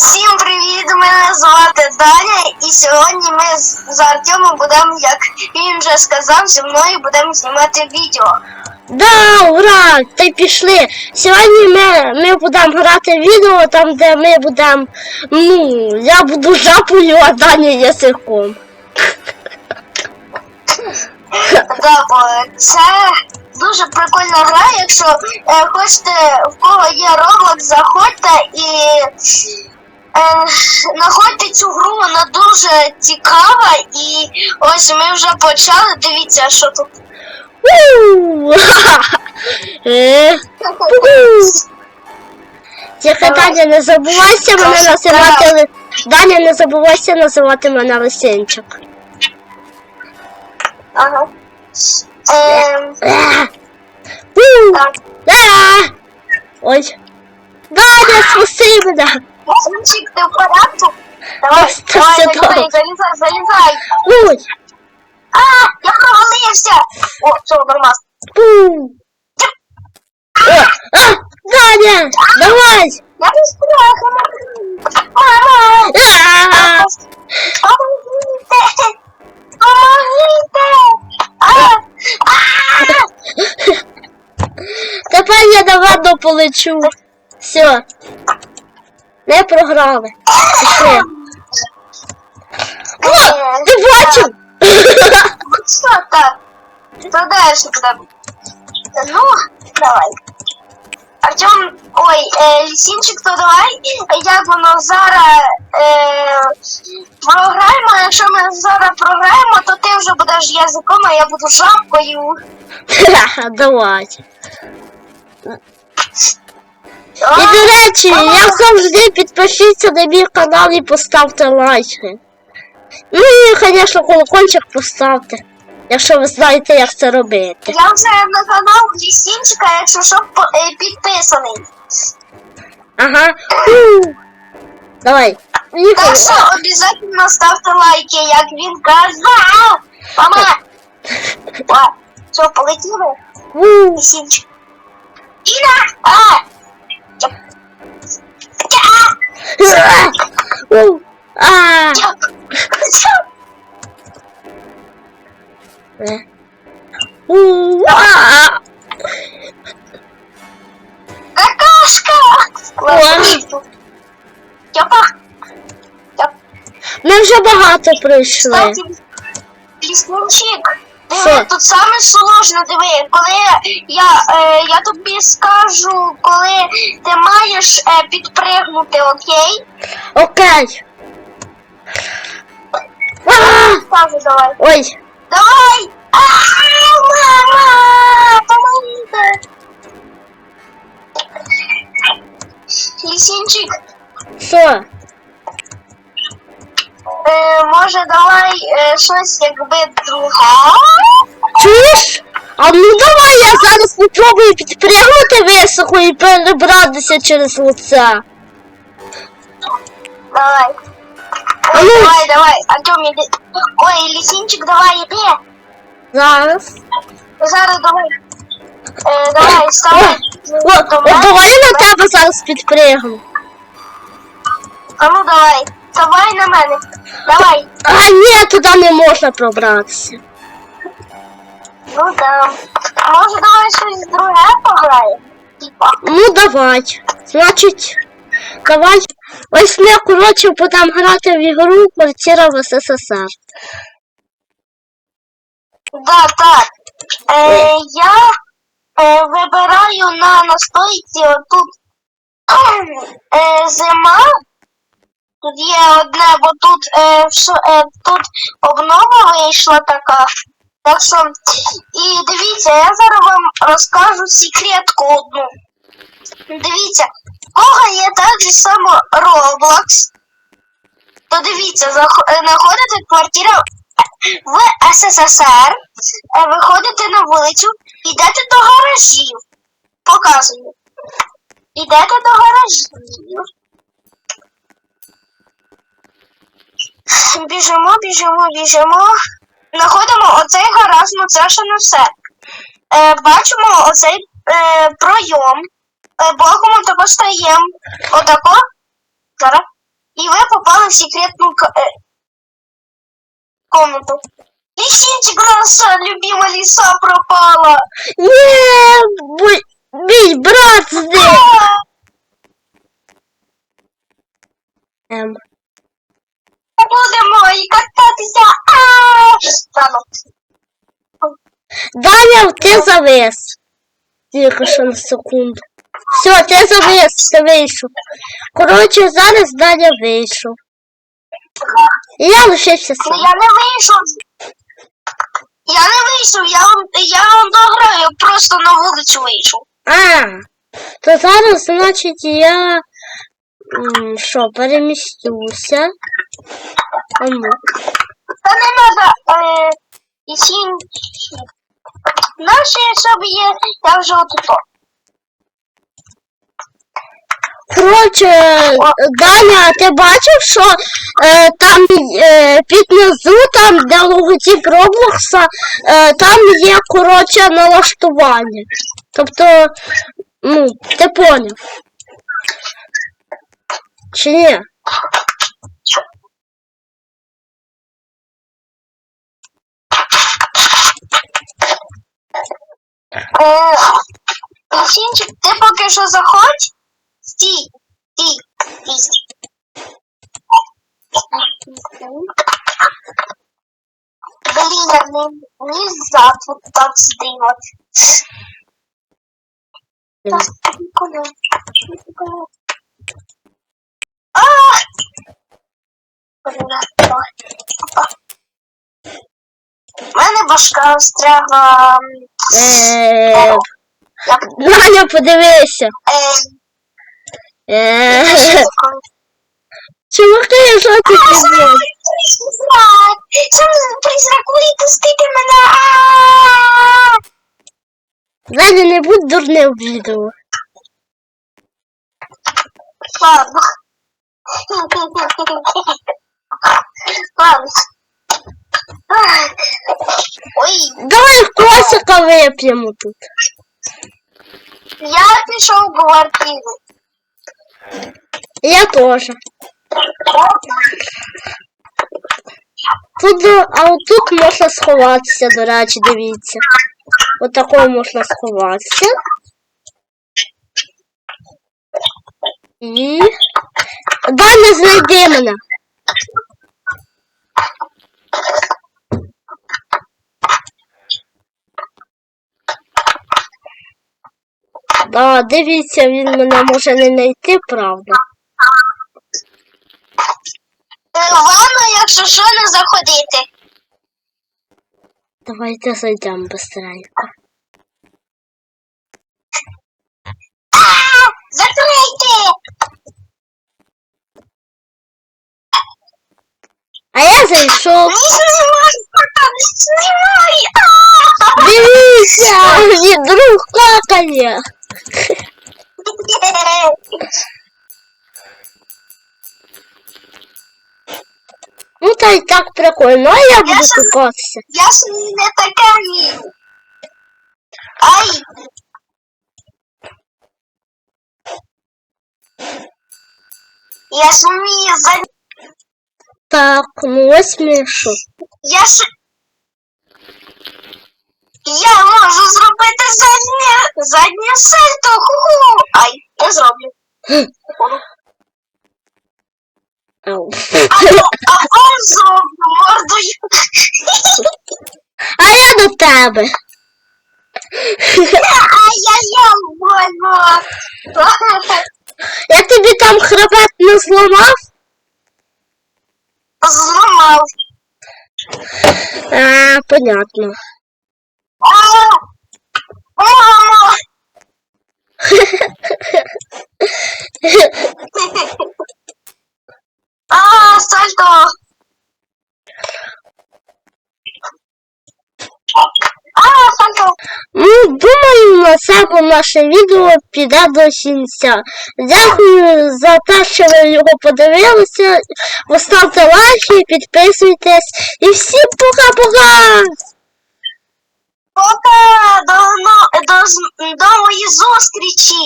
Всім привіт! Мене звати Даня, і сьогодні ми з Артемом будемо, як він вже сказав, зі мною будемо знімати відео. Да, ура! Та й пішли. Сьогодні ми, ми будемо грати відео, там, де ми будемо. Ну, я буду жабою, а Даня язиком. Да, це дуже прикольна гра. Якщо е, хочете, в кого є Roblox, заходьте і знаходьте цю гру, вона дуже цікава. І ось ми вже почали. Дивіться, що тут. У! Е. Тільки Даня, не забувайся мене називати. Даня, не забувайся називати мене Лисенчик. Ага. Ем, Е. Е. Ой. Даня, спаси мене. Синчик, ти в порядку? Давай, Ось це давай, все залізай, добре. залізай, залізай. Ой. А, я провалився. О, все, нормально. Пу. О, а, Даня, давай. Я не страха. Мама, А, помогите. Помогите. А, а. Тепер я на ванну полечу. Все. Не програли. Пішли. О, ти бачив? Вот что так. Что дальше будем? Ну, давай. Артем, ой, е, лісінчик, то давай, як воно зараз е, програємо, а якщо ми зараз програємо, то ти вже будеш язиком, а я буду жабкою. Давай. І А, до речі, як завжди, підпишіться на мій канал і поставте лайки. Ну і, звісно, колокольчик поставте, якщо ви знаєте, як це робити. Я вже на канал лісінчика, якщо що, е, підписаний. Ага. Фу. Давай. Так що обов'язково ставте лайки, як він казав. Мама! О, Все, полетіли? Фу. Лисичка. А! Какашка! Ми вже багато лісничик, Що? тут саме сложно, диви, коли я, е, я тобі скажу, коли ти маєш е, підпригнути, окей? Окей. А. Скажу, давай. Ой. Давай! А, мама! Помогите! Лисинчик, Що? Е, може давай е, щось якби друге? Чуєш? А ну давай я зараз спробую підпригнути високо і перебратися через лице. Давай. Ой, ну. давай, давай, Артем, іди. Ой, Лисинчик, давай, іди. Зараз. Зараз давай. Е, давай, вставай. О, о, давай я на тебе зараз підпригну. А ну давай. Давай на мене. Давай. А ні, туди не можна пробратися. Ну там. Може давай щось друге пограємо? Типа. Ну давай. Значить, давай. Ось ми, коротше, будемо грати в ігру квартира в СССР. Да, так. Е, я е, вибираю на настойці отут е, зима. Тут є одне, бо тут, е, е, тут обнова вийшла така. Так що, і дивіться, я зараз вам розкажу секретку одну. Дивіться, в кого є так же само Roblox, то дивіться, е, знаходите квартира в СССР, е, виходите на вулицю, йдете до гаражів. Показую. Йдете до гаражів. Біжимо, біжимо, біжимо. Знаходимо оцей гараж, ну це ще не все. Е, бачимо оцей е, пройом. Е, боком отако стаємо. Отако. Зараз. секретную ко- э, комнату. Лисичка наша любимая лиса пропала. Ні, бу- мій брат зник. А, І кататися. Даня, ти завис. Тільки що на секунду. Все, ти завис, ти вийшов. Коротше, зараз Даня вийшов. І я лишився сам. Я не вийшов. Я не вийшов, я, вам- я вам дограю, я просто на вулицю вийшов. А, то зараз, значить, я м, що, перемістюся. Та не треба е, і сінь. Наші щоб є, я вже отут. Коротше, Даня, ти бачив, що е, там е, під низу, там, де логотип Роблокса, е, там є, коротше, налаштування. Тобто, ну, ти поняв. Чи ні? Е, Сінчик, ти поки що заходь. Стій, стій, стій. Блін, не, тут так стрімати. Так, прикольно, прикольно. А! Блін, давай. Опа. У мене башка встрягла. Е, Як подивися. е, Е, що? Чуваки, що ти? Призрак! Сам мене! Даня, не будь дурним в відео. Ладно. Ладно. Ой, Давай косика вип'ємо тут. я пішов в квартиру. Я теж. Тут, а отут можна сховатися, до речі, дивіться. Отако можна сховатися. І. Даня, знайди мене. Да, дивіться, він мене може не знайти, правда. Е, якщо що, не заходити. Давайте зайдемо быстренько. А, Закрийте! А я зайшов. Ні, знімай! А! Дивіться, мій друг какає. Ну та й так прикольно, а я буду ж- купатися. Я ж не така вмію. Ай! Я ж вмію за... Так, ну ось мішу. Я ж... Я можу зробити заднє... заднє сальто. Ху-ху. Ай, не зроблю. Ау. А, вам зроблю мордою. А я до тебе. Ай-яй-яй, больно. Я тобі там хребет не зламав? Зламав. А, понятно. А! Сальто! А, сальто! Ну, думаю, на цьому наше відео піде до кінця. Дякую за те, що ви його подивилися. Поставте лайки, підписуйтесь. І всім пока-пока! Пока! До, до, з- до моєї зустрічі!